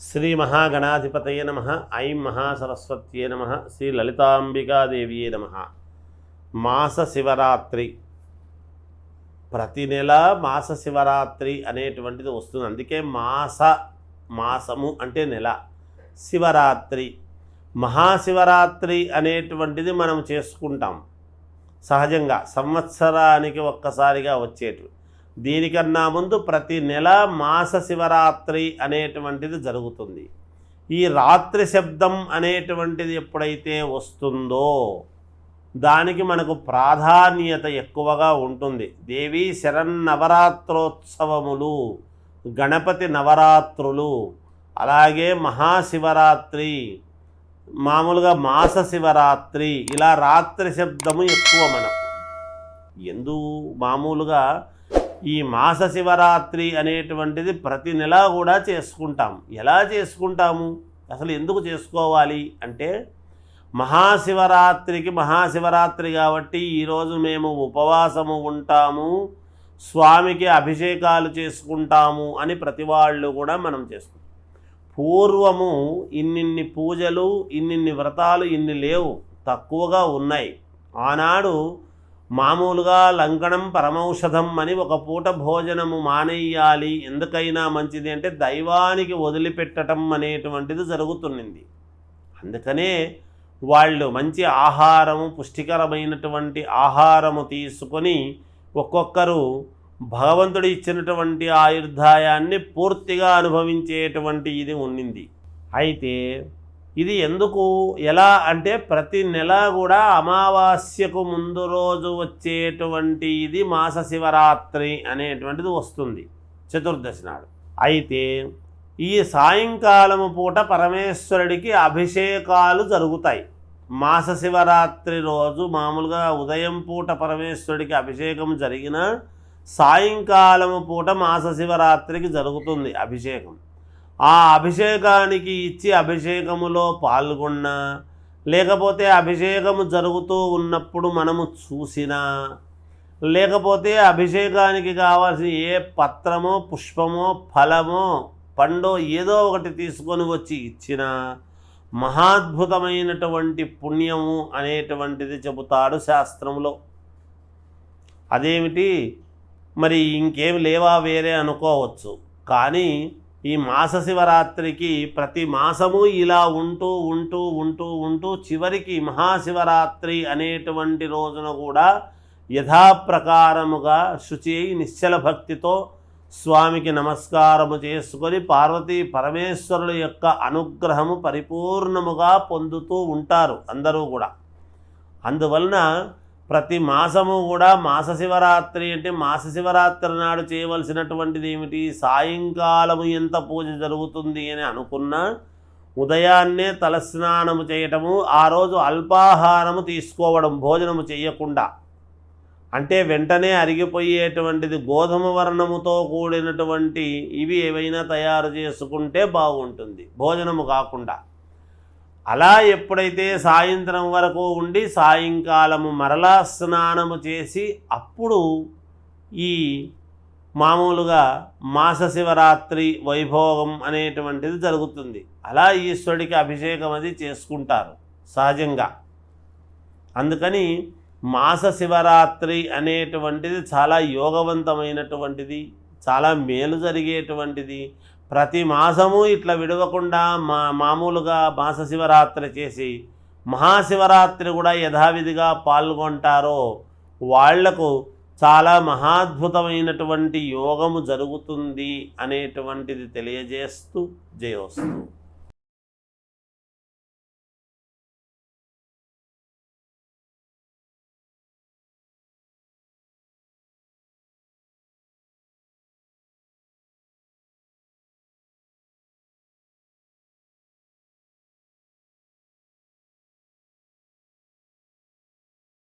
శ్రీ మహాగణాధిపతయ నమ ఐం మహాసరస్వత్యే నమ శ్రీ లలితాంబికాదేవియే నమ. మాస శివరాత్రి. ప్రతి నెల మాస శివరాత్రి అనేటువంటిది వస్తుంది. అందుకే మాస మాసము అంటే నెల. శివరాత్రి. మహాశివరాత్రి అనేటువంటిది మనం చేసుకుంటాం. సహజంగా సంవత్సరానికి ఒక్కసారిగా వచ్చేటు దీనికన్నా ముందు ప్రతి నెల మాస శివరాత్రి అనేటువంటిది జరుగుతుంది. ఈ రాత్రి శబ్దం అనేటువంటిది ఎప్పుడైతే వస్తుందో దానికి మనకు ప్రాధాన్యత ఎక్కువగా ఉంటుంది. దేవి శరన్నవరాత్రోత్సవములు గణపతి నవరాత్రులు అలాగే మహాశివరాత్రి మామూలుగా మాస శివరాత్రి ఇలా రాత్రి శబ్దము ఎక్కువ మనకు. ఎందు మామూలుగా ఈ మాస శివరాత్రి అనేటువంటిది ప్రతి నెల కూడా చేసుకుంటాం. ఎలా చేసుకుంటాము? అసలు ఎందుకు చేసుకోవాలి? అంటే మహాశివరాత్రికి మహాశివరాత్రి కాబట్టి ఈరోజు మేము ఉపవాసము ఉంటాము స్వామికి అభిషేకాలు చేసుకుంటాము అని ప్రతి వాళ్ళు కూడా మనం చేసుకుంటాం. పూర్వము ఇన్నిన్ని పూజలు ఇన్నిన్ని వ్రతాలు ఇన్ని లేవు తక్కువగా ఉన్నాయి. ఆనాడు మామూలుగా లంకణం పరమౌషధం అని ఒక పూట భోజనము మానేయాలి. ఎందుకైనా మంచిది అంటే దైవానికి వదిలిపెట్టడం అనేటువంటిది జరుగుతున్నది. అందుకనే వాళ్ళు మంచి ఆహారము పుష్టికరమైనటువంటి ఆహారము తీసుకొని ఒక్కొక్కరు భగవంతుడు ఇచ్చినటువంటి ఆయుర్దాయాన్ని పూర్తిగా అనుభవించేటువంటి ఇది ఉన్నింది. అయితే ఇది ఎందుకు? ఎలా అంటే ప్రతి నెల కూడా అమావాస్యకు ముందు రోజు వచ్చేటువంటి ఇది మాస శివరాత్రి అనేటువంటిది వస్తుంది చతుర్దశి నాడు. అయితే ఈ సాయంకాలము పూట పరమేశ్వరుడికి అభిషేకాలు జరుగుతాయి. మాస శివరాత్రి రోజు మామూలుగా ఉదయం పూట పరమేశ్వరుడికి అభిషేకం జరిగిన సాయంకాలము పూట మాస శివరాత్రికి జరుగుతుంది అభిషేకం. ఆ అభిషేకానికి ఇచ్చి అభిషేకములో పాల్గొన్నా లేకపోతే అభిషేకము జరుగుతూ ఉన్నప్పుడు మనము చూసినా లేకపోతే అభిషేకానికి కావాల్సిన ఏ పత్రమో పుష్పమో ఫలమో పండో ఏదో ఒకటి తీసుకొని వచ్చి ఇచ్చిన మహాద్భుతమైనటువంటి పుణ్యము అనేటువంటిది చెబుతాడు శాస్త్రంలో అదేమిటి? మరి ఇంకేం లేవా వేరే అనుకోవచ్చు. కానీ ఈ మాస శివరాత్రికి ప్రతి మాసము ఇలా ఉంటూ ఉంటూ ఉంటూ ఉంటూ చివరికి మహాశివరాత్రి అనేటువంటి రోజున కూడా యథాప్రకారముగా శుచి అయి నిశ్చల భక్తితో స్వామికి నమస్కారము చేసుకొని పార్వతీ పరమేశ్వరుల యొక్క అనుగ్రహము పరిపూర్ణముగా పొందుతూ ఉంటారు అందరూ కూడా. అందువలన ప్రతి మాసము కూడా మాస శివరాత్రి అంటే మాస శివరాత్రి నాడు చేయవలసినటువంటిది ఏమిటి? సాయంకాలము ఎంత పూజ జరుగుతుంది అని అనుకున్నా ఉదయాన్నే తలస్నానము చేయటము ఆ రోజు అల్పాహారము తీసుకోవడం భోజనము చేయకుండా. అంటే వెంటనే అరిగిపోయేటువంటిది గోధుమ వర్ణముతో కూడినటువంటి ఇవి ఏవైనా తయారు చేసుకుంటే బాగుంటుంది. భోజనము కాకుండా. అలా ఎప్పుడైతే సాయంత్రం వరకు ఉండి సాయంకాలము మరలా స్నానము చేసి అప్పుడు ఈ మామూలుగా మాస శివరాత్రి వైభోగం అనేటువంటిది జరుగుతుంది. అలా ఈశ్వరుడికి అభిషేకం అది చేసుకుంటారు సహజంగా. అందుకని మాస శివరాత్రి అనేటువంటిది చాలా యోగవంతమైనటువంటిది చాలా మేలు జరిగేటువంటిది ప్రతి మాసము ఇట్లా విడవకుండా మా మామూలుగా మాస శివరాత్రి చేసి మహాశివరాత్రి కూడా యథావిధిగా పాల్గొంటారో వాళ్ళకు చాలా మహాద్భుతమైనటువంటి యోగము జరుగుతుంది అనేటువంటిది తెలియజేస్తూ జయోస్తు.